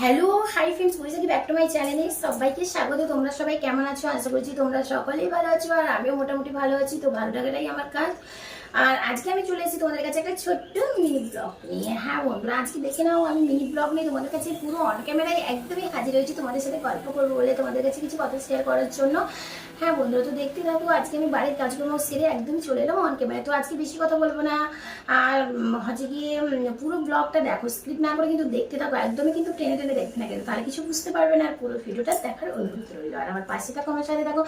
Hello hi friends বলছি back to my চ্যানেলে সবাইকে স্বাগত, তোমরা সবাই কেমন আছো? আশা করছি তোমরা সকলেই ভালো আছো আর আমিও মোটামুটি ভালো আছি, তো ভালো লাগাটাই আমার কাজ। আর আজকে আমি চলে এসেছি তোমাদের কাছে একটা ছোট্ট মিনি ব্লগ নিয়ে। হ্যাঁ বন্ধুরা, আজকে দেখে নাও, আমি মিনি ব্লগ নিয়ে তোমাদের কাছে পুরো অন ক্যামেরায় একদমই হাজির হয়েছি তোমাদের সাথে গল্প করব বলে তোমাদের কাছে কিছু কথা শেয়ার করার জন্য। হ্যাঁ বন্ধুরা, তো দেখতে থাকো, আজকে আমি বাড়ির কাজকর্ম সেরে একদমই চলে এলাম অন ক্যামেরায় তো আজকে বেশি কথা বলব না। আর হচ্ছে গিয়ে পুরো ব্লগটা দেখো স্ক্রিপ্ট না করে কিন্তু দেখতে থাকো, একদমই কিন্তু টেনে টেনে দেখতে না কিন্তু, তাহলে কিছু বুঝতে পারবে না, আর পুরো ভিডিওটা দেখার অনুভূতি রইল। আর আমার পাশে থাকো, আমার সাথে থাকো।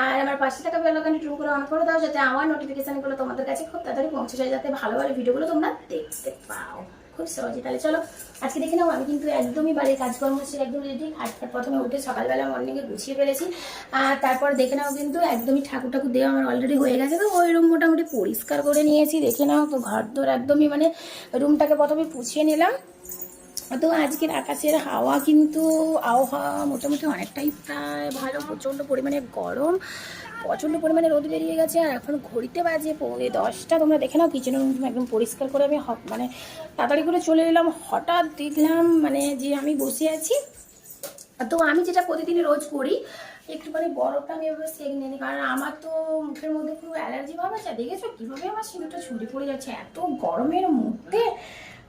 আর আমার পাশে থাকা বেলাকানি ট্রু করে অন করে দাও, যাতে আমার নোটিফিকেশানগুলো তোমাদের কাছে খুব তাড়াতাড়ি পৌঁছে যায়, যাতে ভালো ভালো ভিডিওগুলো তোমরা দেখতে পাও। খুব সহজে। তাহলে চলো, আজকে দেখে নাও, আমি কিন্তু একদমই বাড়ির কাজকর্ম ছিল একদম রেডি হাটটা প্রথমে উঠে সকালবেলা মর্নিংয়ে গুছিয়ে ফেলেছি। আর তারপর দেখে নাও কিন্তু একদমই ঠাকুর ঠাকুর দেওয়া আমার অলরেডি হয়ে গেছে। তো ওই রুম মোটামুটি পরিষ্কার করে নিয়েছি। দেখে নাও তো ঘর দোর একদমই মানে রুমটাকে প্রথমে পুছিয়ে নিলাম। তো আজকের আকাশের হাওয়া কিন্তু আবহাওয়া মোটামুটি অনেকটাই প্রায় ভালো, প্রচণ্ড পরিমাণে গরম, প্রচণ্ড পরিমাণে রোদ বেরিয়ে গেছে আর এখন ঘড়িতে বাজে পৌনে দশটা। তোমরা দেখে নাও কিচেন রুম একদম পরিষ্কার করে আমি মানে তাড়াতাড়ি করে চলে এলাম। হঠাৎ দেখলাম মানে যে আমি বসে আছি। তো আমি যেটা প্রতিদিন রোজ করি, একটুখানি বরফটা আমি এভাবে সেক নিয়ে নিই। কারণ আমার তো মুখের মধ্যে খুব অ্যালার্জি ভাব আছে। দেখেছ কীভাবে আমার সিঁদুরটা ছুটে পড়ে যাচ্ছে? এত গরমের মধ্যে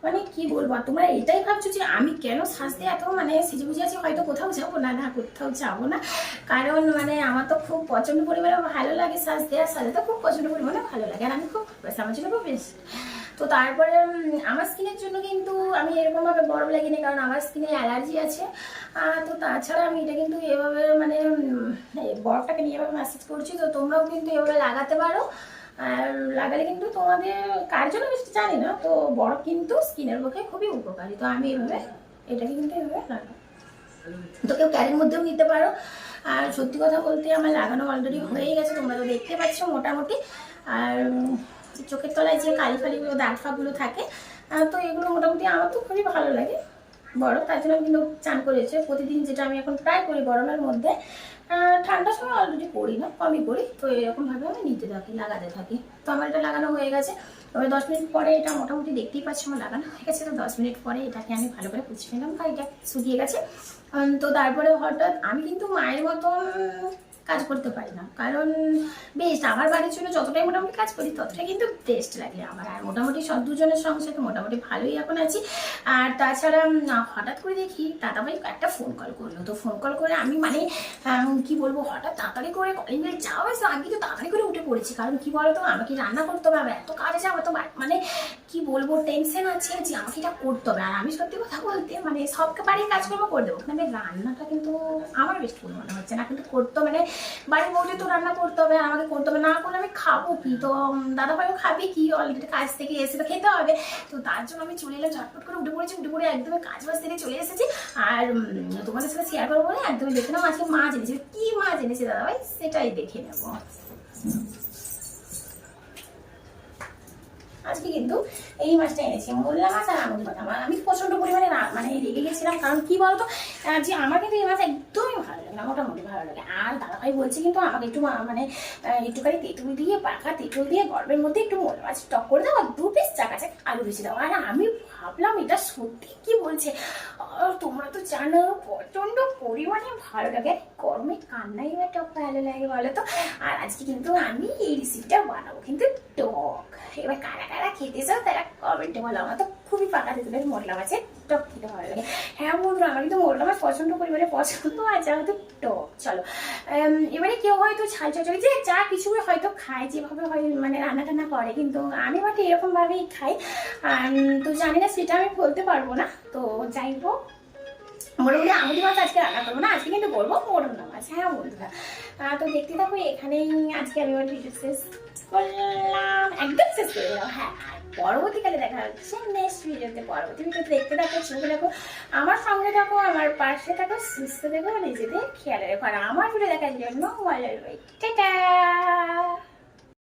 মানে কি বলব তোমরা এটাই ভাবছ যে আমি কেন সাজতে এত মানে সেজে বুঝে আছি, হয়তো কোথাও যাব না না কোথাও যাব না। কারণ মানে আমার তো খুব প্রচণ্ড পরিমাণে ভালো লাগে সাজতে আর সাজাতে খুব প্রচণ্ড পরিমাণে ভালো লাগে। আর আমি খুব বেশ আমার জন্য খুব বেস্ট তো তারপরে আমার স্কিনের জন্য কিন্তু আমি এরকমভাবে বরফ লাগিনি, কারণ আমার স্কিনে অ্যালার্জি আছে। তো তাছাড়া আমি এটা কিন্তু এভাবে মানে বরফটাকে নিয়ে এভাবে ম্যাসেজ করছি, তো তোমরাও কিন্তু এভাবে লাগাতে পারো। আর লাগালে কিন্তু তোমাদের কার জন্য বেশি জানি না, তো বরফ কিন্তু স্কিনের পক্ষে খুবই উপকারী। তো আমি এভাবে, এটাকে কিন্তু এভাবে লাগাই তো কেউ ক্যারির মধ্যেও নিতে পারো। আর সত্যি কথা বলতে আমার লাগানো অলরেডি হয়ে গেছে, তোমরা তো দেখতে পাচ্ছ মোটামুটি। আর চোখের তলায় যে কালি ফালিগুলো, দাগ ফাগুলো থাকে তো এগুলো মোটামুটি আমার তো খুবই ভালো লাগে। বরফ তার জন্য আমি কিন্তু চান করেছে। প্রতিদিন যেটা আমি এখন প্রায় করি গরমের মধ্যে ঠান্ডার সময় অলরেডি পড়ি না, কমই পড়ি তো এরকমভাবে আমি নিতে থাকি, লাগাতে থাকি। তো আমার এটা লাগানো হয়ে গেছে। তবে দশ মিনিট পরে এটা মোটামুটি দেখতেই পাচ্ছি আমার লাগানো হয়ে গেছে। তো দশ মিনিট পরে এটাকে আমি ভালো করে পুছিয়ে নিলাম। বা এটা শুকিয়ে গেছে। তো তারপরে হঠাৎ আমি কিন্তু মায়ের মতন কাজ করতে পারি না। কারণ বেস্ট আমার বাড়ির জন্য যতটাই মোটামুটি কাজ করি, ততটাই কিন্তু বেস্ট লাগে আমার। আর মোটামুটি সব দুজনের সংসারে মোটামুটি ভালোই এখন আছি। আর তাছাড়া হঠাৎ করে দেখি দাদাভাই একটা ফোন কল করল। তো ফোন কল করে আমি মানে কি বলব, হঠাৎ তাড়াতাড়ি করে কলিং বেল যাওয়া আমি কিন্তু তাড়াতাড়ি করে উঠে পড়েছি। কারণ কি বলতো, আমাকে রান্না করতে হবে এত কাজ আছে, আমার তো মানে কি বলব টেনশন আছে যে আমাকে এটা করতে হবে। আর আমি সত্যি কথা বলতে মানে সবকে বাড়ির কাজকর্ম করে দেবো। আমি রান্নাটা কিন্তু আমার বেস্ট বলে মনে হচ্ছে না। কিন্তু করতে মানে বাড়ির বউকে তো রান্না করতে হবে, আমাকে করতে হবে। না করলে আমি খাব কি? তো দাদা ভাইও খাবে কি? অলরেডি কাজ থেকে এসে খেতে হবে। তো তার জন্য আমি চলে এলাম, ঝটপট করে উঠে পড়েছি। উঠে পড়ে একদমই কাজ বাজ থেকে চলে এসেছি। আর তোমাদের সাথে শেয়ার করব বলে একদমই দেখে নাও আজকে মাছ এনেছে কি মাছ এনেছে দাদা ভাই সেটাই দেখে নেব। আজকে কিন্তু এই মাছটা এনেছি। মোল্লা মাছ আর আমি প্রচণ্ড পরিমাণে মানে রেগে গেছিলাম। কারণ কি বলতো? যে আমার কিন্তু এই মাছ একদমই না, মোটামুটি ভালো লাগে। আর দাদাভাই বলছে কিন্তু আমাকে একটু মানে একটুখানি তেঁতুল দিয়ে, পাকা তেঁতুল দিয়ে, গরমের মধ্যে একটু মোল মাছ টক করে দাও, আর দু পিস চাকাচাক আলু বেশি দাও। আর আমি ভাবলাম, এটা সত্যি কি বলছে? তোমরা তো জানো প্রচণ্ড পরিমাণে ভালো লাগে। গরমে কান্নাই বা টক ভালো লাগে বলো তো? আর আজকে কিন্তু আমি এই রেসিপিটা বানাবো, কিন্তু টক। এবার কারা খেতে চাও তারা কমেন্টে বলো আমার তো খুবই পাকা তেঁতুলের মোটলা মাছের টক খেতে ভালো লাগে। হ্যাঁ বন্ধুরা আমার কিন্তু মোটলা মাছ প্রচণ্ড পরিমাণে পছন্দ আর যা হয়তো টক। চলো। এবারে কেউ হয়তো ছাল চচড়ি যে যা কিছু হয়তো খায়, যেভাবে হয় মানে রান্না টান্না করে, কিন্তু আমি বাট এরকম ভাবেই খাই তো জানি না, সেটা আমি বলতে পারব না। তো যাই হোক মোটামুটি আমুদি মাছ আজকে রান্না করব না, আজকে কিন্তু করব মোরলা মাছ হ্যাঁ বন্ধুরা তো দেখতে থাকো, এখানেই আজকে আমি ভিডিও শেষ করলাম। একদম শেষ করে দিলাম হ্যাঁ। আর পরবর্তীকালে দেখা হচ্ছে নেক্সট ভিডিওতে পরবর্তী ভিডিওতে দেখতে থাকো চোখে থাকো আমার সঙ্গে থাকো, আমার পাশে থাকো, সুস্থ দেখো নিজেদের খেয়াল রেখো। আর আমার ভিডিও দেখার জন্য টাটা!